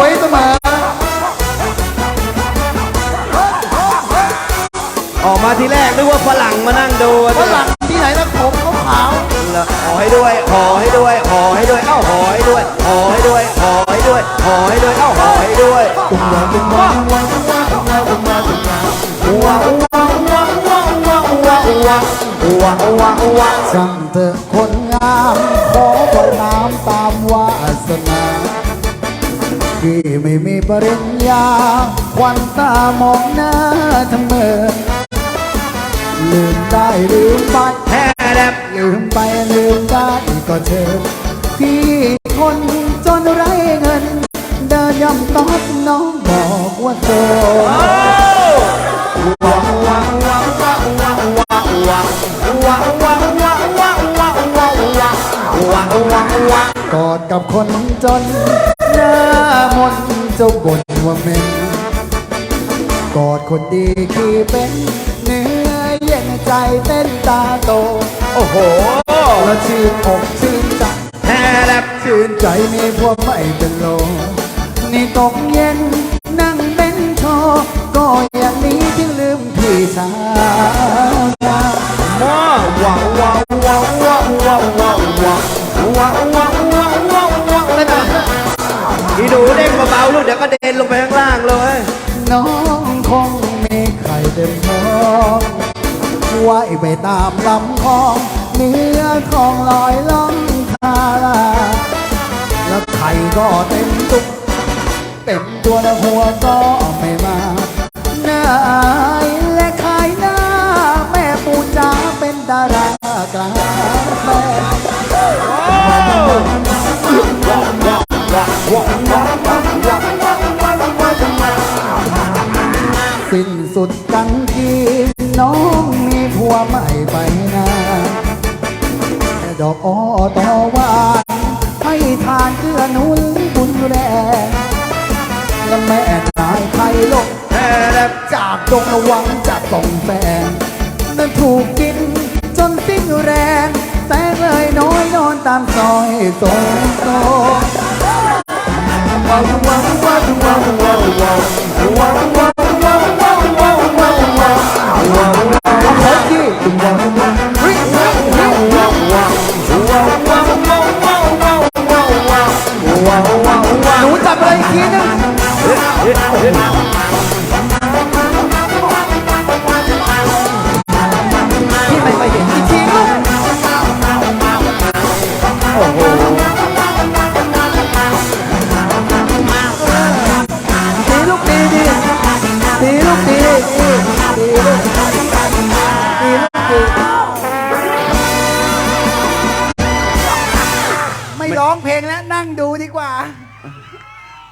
วยเสมอ ออกมาทีแรกนึกว่าฝรั่งมานั่งดูฝรั่งที่ไหนนะผมเขาขาวขอให้ด้วย ขอให้ด้วย ขอให้ด้วย เอ้าขอให้ด้วย ขอให้ด้วย ขอให้ด้วย ขอให้ด้วย เอ้าขอให้ด้วย ตุ้งวาตุ้งวาตุ้งวาตุ้งวาตุ้งวาตุ้งวาตุ้งวาตุ้งวว้งวาตุ้งวาตุ้งวาตุ้งวาตุ้งวาตุ้งวาสั่งเถอะคนงามขอคล่อยน้ำตามวาสนา พี่ไม่มีปริญญาควันตามองหน้าทำเมื่อลืมได้ลืมไปแพ้แลบลืมไปลืมได้ก็เธอ พี่คนจนไรเงิน เดินย่ำตอดน้องบอกว่าโสดว้าวว้าวว้าวว้าวว้าวว้าวว้าวว้าวว้าวว้าวว้าวว้าวว้าวว้าวว้าวว้าวกอดกับคนจน มนเจ้าบ่นว่าเหม็นกอดคนดีคือเป็นเนื้อเย็นใจเต้นตาโต โอ้โห แล้วชื่นอกชื่นใจแฮแลบชื่นใจมีพวกไม่เป็นโล นี่ตกเย็นนั่งเป็นโชก็อย่างนี้ถึงลืมพี่สาวว้าวว้าวว้าวว้าวว้าวว้าวว้าว พี่หนูเด้งเบาๆลูกเดี๋ยวก็เด็นลงไปข้างล่างเลยน้องคงมีไข่เต็มท้องว่าไปตามลำคลองเนื้อของลอยล่อคาลาแล้วไข่ก็เต็มตุกเต็มตัวแล้วหัวก็ไม่มาหน้า สุดกันทีน้องมีผัวใหม่ไปนะดอกอ้อต่อวานให้ทานเกื้อนุนบุญแรงและแม่ชายไทยลกแอบจากดงระวังจากส่องแฟนนั้นถูกกินจนสิ้นแรงแสงเลยน้อยนอนตามซอยสงโซว้าวว้าวว้าวว้าวว้าวว้าว ทีนึงพี่ไม่ไปเห็นอีกทีลูกโอ้โหตีลูกตีดีตีลูกตีตีตีลูกตีลูกตีไม่ร้องเพลงแล้วนั่งดูดีกว่า